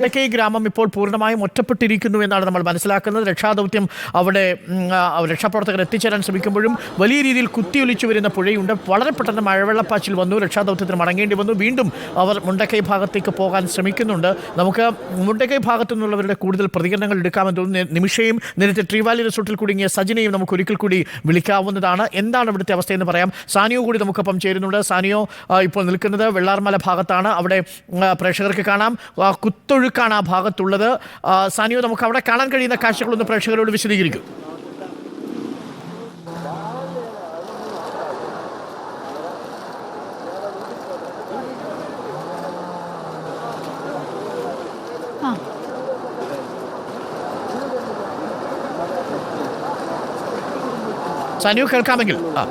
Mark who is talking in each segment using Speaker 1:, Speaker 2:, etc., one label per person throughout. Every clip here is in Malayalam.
Speaker 1: ഇടയ്ക്ക് ഗ്രാമം ഇപ്പോൾ പൂർണമായും ഒറ്റപ്പെട്ടിരിക്കുന്നു എന്നാണ് നമ്മൾ മനസ്സിലാക്കുന്നത്. രക്ഷാദൗത്യം അവിടെ രക്ഷാപ്രവർത്തകർ എത്തിച്ചേരാൻ ശ്രമിക്കുമ്പോഴും വലിയ രീതിയിൽ കുത്തിയൊലിച്ചു വരുന്ന പുഴയുണ്ട്. വളരെ പെട്ടെന്ന് മഴവെള്ളപ്പാച്ചിൽ വന്നു. രക്ഷാദൗത്യത്തിന് മടങ്ങേണ്ടി വന്നു. വീണ്ടും അവർ മുണ്ടക്കൈ ഭാഗത്തേക്ക് പോകാൻ ശ്രമിക്കുന്നുണ്ട്. നമുക്ക് മുണ്ടക്കൈ ഭാഗത്തു നിന്നുള്ളവരുടെ കൂടുതൽ പ്രതികരണങ്ങൾ എടുക്കാമെന്ന് തോന്നുന്നു. നിമിഷയും നേരത്തെ ട്രീവാലി റിസോർട്ടിൽ കുടുങ്ങിയ സജിനെയും നമുക്ക് ഒരിക്കൽ കൂടി വിളിക്കാവുന്നതാണ്. എന്താണ് ഇവിടുത്തെ അവസ്ഥയെന്ന് പറയാം. സാനിയോ കൂടി നമുക്കൊപ്പം ചേരുന്നുണ്ട്. സാനിയോ ഇപ്പോൾ നിൽക്കുന്നത് വെള്ളാർമല ഭാഗത്താണ്. അവിടെ പ്രേക്ഷകർക്ക് കാണാം. ആ, കുത്തൊഴുക്കാണ് ആ ഭാഗത്തുള്ളത്. സാനിയോ നമുക്ക് അവിടെ കാണാൻ കഴിയുന്ന കാഴ്ചകളൊന്ന് പ്രേക്ഷകരോട് വിശദീകരിക്കും. സാനിയോ കേൾക്കാമെങ്കിൽ. ആ.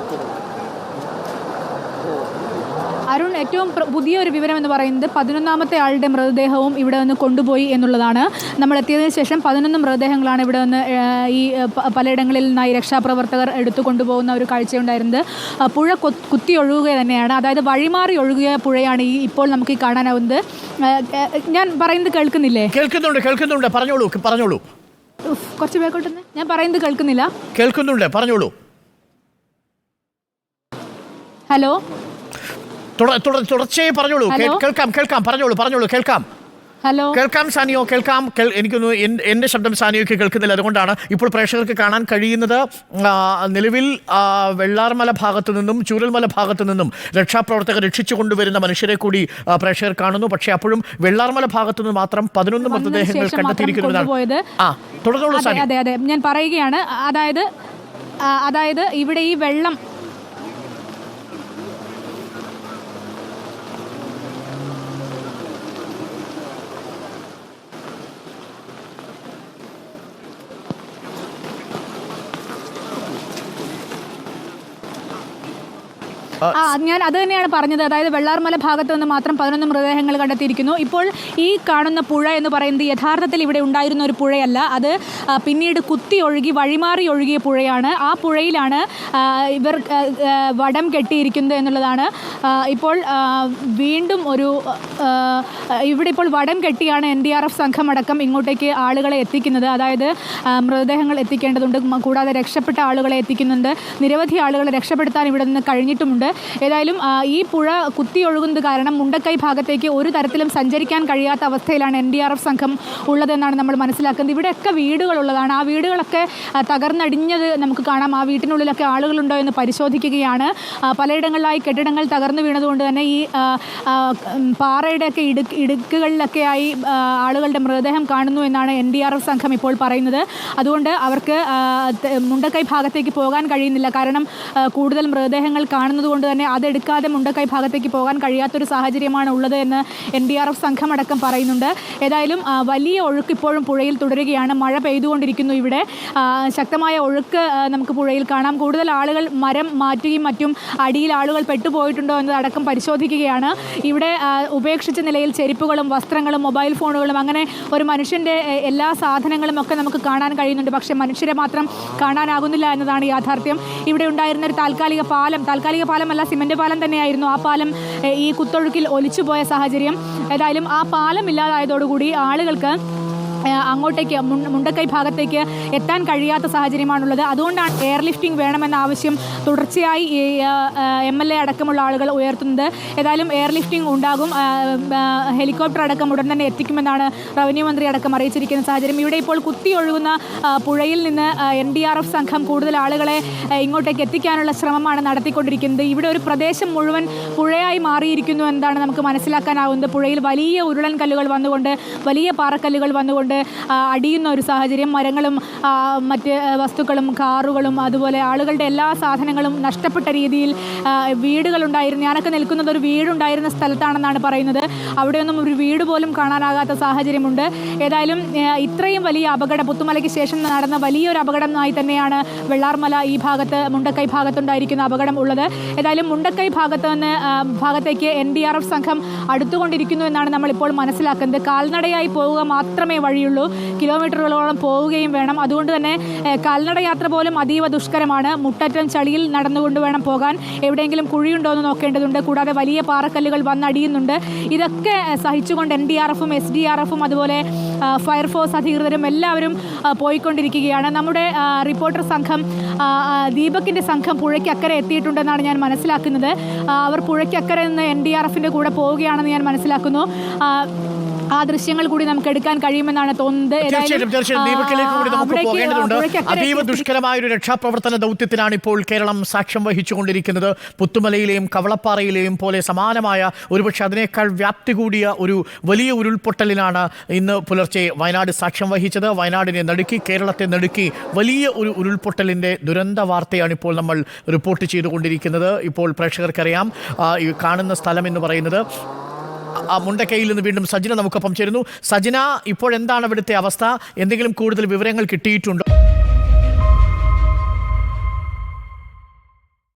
Speaker 2: അരുൺ ഏറ്റവും പുതിയ പുതിയൊരു വിവരം എന്ന് പറയുന്നത് പതിനൊന്നാമത്തെ ആളുടെ മൃതദേഹവും ഇവിടെ നിന്ന് കൊണ്ടുപോയി എന്നുള്ളതാണ്. നമ്മൾ എത്തിയതിനു ശേഷം പതിനൊന്ന് മൃതദേഹങ്ങളാണ് ഇവിടെ നിന്ന് ഈ പലയിടങ്ങളിൽ നിന്നായി രക്ഷാപ്രവർത്തകർ എടുത്തു കൊണ്ടുപോകുന്ന ഒരു കാഴ്ചയുണ്ടായിരുന്നത്. പുഴ കുത്തി ഒഴുകുക തന്നെയാണ്. അതായത് വഴിമാറി ഒഴുകിയ പുഴയാണ് ഈ ഇപ്പോൾ നമുക്ക് ഈ കാണാനാവുന്നത്. ഞാൻ പറയുന്നത് കേൾക്കുന്നില്ലേ?
Speaker 1: കേൾക്കുന്നുണ്ട് കേൾക്കുന്നുണ്ട്. പറഞ്ഞോളൂ പറഞ്ഞോളൂ.
Speaker 2: കുറച്ച് പേക്കോട്ടെ ഞാൻ പറയുന്നത് കേൾക്കുന്നില്ല.
Speaker 1: കേൾക്കുന്നുണ്ട് പറഞ്ഞോളൂ.
Speaker 2: ഹലോ?
Speaker 1: തുടർച്ചയായി പറഞ്ഞോളൂ. കേൾക്കാം കേൾക്കാം. പറഞ്ഞോളൂ പറഞ്ഞോളൂ കേൾക്കാം.
Speaker 2: ഹലോ?
Speaker 1: കേൾക്കാം സാനിയോ കേൾക്കാം. കേൾ- എനിക്കൊന്ന് എൻ- എന്റെ ശബ്ദം സാനിയോക്ക് കേൾക്കുന്നില്ല. അതുകൊണ്ടാണ് ഇപ്പോൾ പ്രേക്ഷകർക്ക് കാണാൻ കഴിയുന്നത് നിലവിൽ വെള്ളാർമല ഭാഗത്തു നിന്നും ചൂരൽമല ഭാഗത്തു നിന്നും രക്ഷാപ്രവർത്തകർ രക്ഷിച്ചു കൊണ്ടുവരുന്ന മനുഷ്യരെ കൂടി പ്രേക്ഷകർ കാണുന്നു. പക്ഷേ അപ്പോഴും വെള്ളാർമല ഭാഗത്തു നിന്ന് മാത്രം പതിനൊന്ന് മൃതദേഹങ്ങൾ കണ്ടെത്തിയിരിക്കുന്നതാണ്. ആ തുടർന്നോളൂ
Speaker 2: അതെ അതെ അതെ. ഞാൻ പറയുകയാണ് അതായത് അതായത് ഇവിടെ ഈ വെള്ളം ഞാൻ അത് തന്നെയാണ് പറഞ്ഞത്. അതായത് വെള്ളാർമല ഭാഗത്ത് നിന്ന് മാത്രം പതിനൊന്ന് മൃതദേഹങ്ങൾ കണ്ടെത്തിയിരിക്കുന്നു. ഇപ്പോൾ ഈ കാണുന്ന പുഴ എന്ന് പറയുന്നത് യഥാർത്ഥത്തിൽ ഇവിടെ ഉണ്ടായിരുന്ന ഒരു പുഴയല്ല. അത് പിന്നീട് കുത്തി ഒഴുകി വഴിമാറി ഒഴുകിയ പുഴയാണ്. ആ പുഴയിലാണ് ഇവർ ആ, ആ, വടം കെട്ടിയിരിക്കുന്നത് എന്നുള്ളതാണ്. ഇപ്പോൾ വീണ്ടും ഒരു ഇവിടെ ഇപ്പോൾ വടം കെട്ടിയാണ് എൻ ഡി ആർ എഫ് സംഘമടക്കം ഇങ്ങോട്ടേക്ക് ആളുകളെ എത്തിക്കുന്നത്. അതായത് മൃതദേഹങ്ങൾ എത്തിക്കേണ്ടതുണ്ട്. കൂടാതെ രക്ഷപ്പെട്ട ആളുകളെ എത്തിക്കുന്നുണ്ട്. നിരവധി ആളുകളെ രക്ഷപ്പെടുത്താൻ ഇവിടെ നിന്ന് കഴിഞ്ഞിട്ടുമുണ്ട്. ഏതായാലും ഈ പുഴ കുത്തി ഒഴുകുന്നത് കാരണം മുണ്ടക്കൈ ഭാഗത്തേക്ക് ഒരു തരത്തിലും സഞ്ചരിക്കാൻ കഴിയാത്ത അവസ്ഥയിലാണ് എൻ ഡി ആർ എഫ് സംഘം ഉള്ളതെന്നാണ് നമ്മൾ മനസ്സിലാക്കുന്നത്. ഇവിടെയൊക്കെ വീടുകളുള്ളതാണ്. ആ വീടുകളൊക്കെ തകർന്നടിഞ്ഞത് നമുക്ക് കാണാം. ആ വീട്ടിനുള്ളിലൊക്കെ ആളുകളുണ്ടോ എന്ന് പരിശോധിക്കുകയാണ്. പലയിടങ്ങളിലായി കെട്ടിടങ്ങൾ തകർന്നു വീണതുകൊണ്ട് തന്നെ ഈ പാറയുടെയൊക്കെ ഇടുക്ക് ഇടുക്കുകളിലൊക്കെയായി ആയി ആളുകളുടെ മൃതദേഹം കാണുന്നു എന്നാണ് എൻ ഡി ആർ എഫ് സംഘം ഇപ്പോൾ പറയുന്നത്. അതുകൊണ്ട് അവർക്ക് മുണ്ടക്കൈ ഭാഗത്തേക്ക് പോകാൻ കഴിയുന്നില്ല. കാരണം കൂടുതൽ മൃതദേഹങ്ങൾ കാണുന്നത് കൊണ്ട് തന്നെ അതെടുക്കാതെ മുണ്ടക്കൈ ഭാഗത്തേക്ക് പോകാൻ കഴിയാത്തൊരു സാഹചര്യമാണ് ഉള്ളത് എന്ന് എൻ ഡി ആർ എഫ് സംഘമടക്കം പറയുന്നുണ്ട്. ഏതായാലും വലിയ ഒഴുക്ക് ഇപ്പോഴും പുഴയിൽ തുടരുകയാണ്. മഴ പെയ്തുകൊണ്ടിരിക്കുന്നു ഇവിടെ. ശക്തമായ ഒഴുക്ക് നമുക്ക് പുഴയിൽ കാണാം. കൂടുതൽ ആളുകൾ മരം മാറ്റുകയും മറ്റും അടിയിൽ ആളുകൾ പെട്ടുപോയിട്ടുണ്ടോ എന്നതടക്കം പരിശോധിക്കുകയാണ്. ഇവിടെ ഉപേക്ഷിച്ച നിലയിൽ ചെരുപ്പുകളും വസ്ത്രങ്ങളും മൊബൈൽ ഫോണുകളും അങ്ങനെ ഒരു മനുഷ്യന്റെ എല്ലാ സാധനങ്ങളും ഒക്കെ നമുക്ക് കാണാൻ കഴിയുന്നുണ്ട്. പക്ഷേ മനുഷ്യരെ മാത്രം കാണാനാകുന്നില്ല എന്നതാണ് യാഥാർത്ഥ്യം. ഇവിടെ ഉണ്ടായിരുന്ന ഒരു താൽക്കാലിക പാലം താൽക്കാലിക പാലമല്ല സിമന്റ് പാലം തന്നെയായിരുന്നു ആ പാലം ഈ കുത്തൊഴുക്കിൽ ഒലിച്ചുപോയ സാഹചര്യം. ഏതായാലും ആ പാലം ഇല്ലാതായതോടുകൂടി ആളുകൾക്ക് അങ്ങോട്ടേക്ക് മുണ്ടക്കൈ ഭാഗത്തേക്ക് എത്താൻ കഴിയാത്ത സാഹചര്യമാണുള്ളത്. അതുകൊണ്ടാണ് എയർ ലിഫ്റ്റിംഗ് വേണമെന്ന ആവശ്യം തുടർച്ചയായി എം എൽ എ അടക്കമുള്ള ആളുകൾ ഉയർത്തുന്നത്. ഏതായാലും എയർലിഫ്റ്റിംഗ് ഉണ്ടാകും. ആ, ആ, ഹെലികോപ്റ്റർ അടക്കം ഉടൻ തന്നെ എത്തിക്കുമെന്നാണ് റവന്യൂ മന്ത്രി അടക്കം അറിയിച്ചിരിക്കുന്ന സാഹചര്യം. ഇവിടെ ഇപ്പോൾ കുത്തി ഒഴുകുന്ന പുഴയിൽ നിന്ന് എൻ ഡി ആർ എഫ് സംഘം കൂടുതൽ ആളുകളെ ഇങ്ങോട്ടേക്ക് എത്തിക്കാനുള്ള ശ്രമമാണ് നടത്തിക്കൊണ്ടിരിക്കുന്നത്. ഇവിടെ ഒരു പ്രദേശം മുഴുവൻ പുഴയായി മാറിയിരിക്കുന്നു എന്നാണ് നമുക്ക് മനസ്സിലാക്കാനാവുന്നത്. പുഴയിൽ വലിയ ഉരുളൻ കല്ലുകൾ വന്നുകൊണ്ട് വലിയ പാറക്കല്ലുകൾ വന്നുകൊണ്ട് അടിയുന്ന ഒരു സാഹചര്യം. മരങ്ങളും മറ്റ് വസ്തുക്കളും കാറുകളും അതുപോലെ ആളുകളുടെ എല്ലാ സാധനങ്ങളും നഷ്ടപ്പെട്ട രീതിയിൽ വീടുകളുണ്ടായിരുന്നു. ഞാനൊക്കെ നിൽക്കുന്നത് ഒരു വീടുണ്ടായിരുന്ന സ്ഥലത്താണെന്നാണ് പറയുന്നത്. അവിടെയൊന്നും ഒരു വീട് പോലും കാണാനാകാത്ത സാഹചര്യമുണ്ട്. ഏതായാലും ഇത്രയും വലിയ അപകടം പുത്തുമലയ്ക്ക് ശേഷം നടന്ന വലിയൊരു അപകടമായി തന്നെയാണ് വെള്ളാർമല ഈ ഭാഗത്ത് മുണ്ടക്കൈ ഭാഗത്തുണ്ടായിരിക്കുന്ന അപകടം ഉള്ളത്. ഏതായാലും മുണ്ടക്കൈ ഭാഗത്ത് നിന്ന് ഭാഗത്തേക്ക് എൻ ഡി ആർ എഫ് സംഘം അടുത്തുകൊണ്ടിരിക്കുന്നു എന്നാണ് നമ്മളിപ്പോൾ മനസ്സിലാക്കുന്നത്. കാൽനടയായി പോവുക മാത്രമേ വഴി വഴിയുള്ളൂ. കിലോമീറ്ററുകളോളം പോവുകയും വേണം. അതുകൊണ്ട് തന്നെ കാൽനട യാത്ര പോലും അതീവ ദുഷ്കരമാണ്. മുട്ടറ്റം ചളിയിൽ നടന്നുകൊണ്ട് വേണം പോകാൻ. എവിടെയെങ്കിലും കുഴിയുണ്ടോ എന്ന് നോക്കേണ്ടതുണ്ട്. കൂടാതെ വലിയ പാറക്കല്ലുകൾ വന്നടിയുന്നുണ്ട്. ഇതൊക്കെ സഹിച്ചുകൊണ്ട് എൻ ഡി ആർ എഫും എസ് ഡി ആർ എഫും അതുപോലെ ഫയർഫോഴ്സ് അധികൃതരും എല്ലാവരും പോയിക്കൊണ്ടിരിക്കുകയാണ്. നമ്മുടെ റിപ്പോർട്ടർ സംഘം ദീപക്കിന്റെ സംഘം പുഴയ്ക്കക്കരെ എത്തിയിട്ടുണ്ടെന്നാണ് ഞാൻ മനസ്സിലാക്കുന്നത്. അവർ പുഴയ്ക്കക്കരെ നിന്ന് എൻ ഡി ആർ എഫിന്റെ കൂടെ പോവുകയാണെന്ന് ഞാൻ മനസ്സിലാക്കുന്നു. ആ, ദൃശ്യങ്ങൾ കൂടി നമുക്ക് എടുക്കാൻ കഴിയുമെന്നാണ് തോന്നുന്നത്.
Speaker 1: ദുഷ്കരമായ ഒരു രക്ഷാപ്രവർത്തന ദൗത്യത്തിനാണ് ഇപ്പോൾ കേരളം സാക്ഷ്യം വഹിച്ചുകൊണ്ടിരിക്കുന്നത്. പുത്തുമലയിലെയും കവളപ്പാറയിലെയും പോലെ സമാനമായ ഒരുപക്ഷെ അതിനേക്കാൾ വ്യാപ്തി കൂടിയ ഒരു വലിയ ഉരുൾപൊട്ടലിനാണ് ഇന്ന് പുലർച്ചെ വയനാട് സാക്ഷ്യം വഹിച്ചത്. വയനാടിനെ നടുക്കി കേരളത്തെ നടുക്കി വലിയ ഒരു ഉരുൾപൊട്ടലിന്റെ ദുരന്ത വാർത്തയാണ് ഇപ്പോൾ നമ്മൾ റിപ്പോർട്ട് ചെയ്തുകൊണ്ടിരിക്കുന്നത്. ഇപ്പോൾ പ്രേക്ഷകർക്കറിയാം ഈ കാണുന്ന സ്ഥലം എന്ന് പറയുന്നത് ആ മുണ്ടക്കയിൽ നിന്ന് വീണ്ടും സജിന നമുക്കൊപ്പം ചേരുന്നു. സജിന ഇപ്പോഴെന്താണ് അവിടുത്തെ അവസ്ഥ? എന്തെങ്കിലും കൂടുതൽ വിവരങ്ങൾ കിട്ടിയിട്ടുണ്ടോ?